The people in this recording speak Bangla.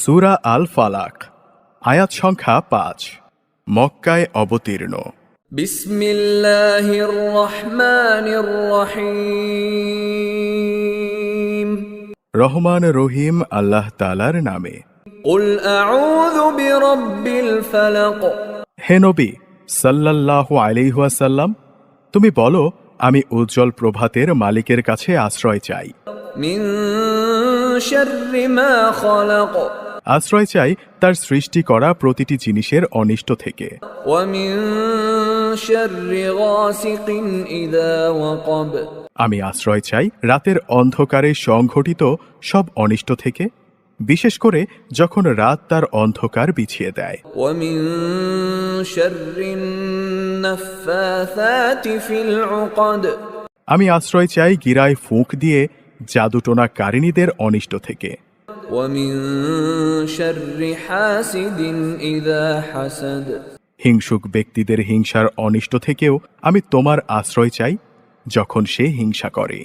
সুরা আল ফালাক আয়াত সংখ্যা পাঁচ মক্কায় অবতীর্ণ بسم الله الرحمن الرحيم রহমান রহিম আল্লাহ তালার নামে قل أعوذ برب الفلق হে নবী সাল্লাল্লাহু আলাইহাসাল্লাম তুমি বলো আমি উজ্জ্বল প্রভাতের মালিকের কাছে আশ্রয় চাই من شر ما خلق আশ্রয় চাই তার সৃষ্টি করা প্রতিটি জিনিসের অনিষ্ট থেকে। আমি আশ্রয় চাই রাতের অন্ধকারে সংঘটিত সব অনিষ্ট থেকে বিশেষ করে যখন রাত তার অন্ধকার বিছিয়ে দেয়। আমি আশ্রয় চাই গিরায় ফুঁক দিয়ে জাদুটোনা কারিণীদের অনিষ্ট থেকে। ومن شر حاسد إذا حسد হিংসুক ব্যক্তিদের হিংসার অনিষ্ট থেকেও আমি তোমার আশ্রয় চাই যখন সে হিংসা করে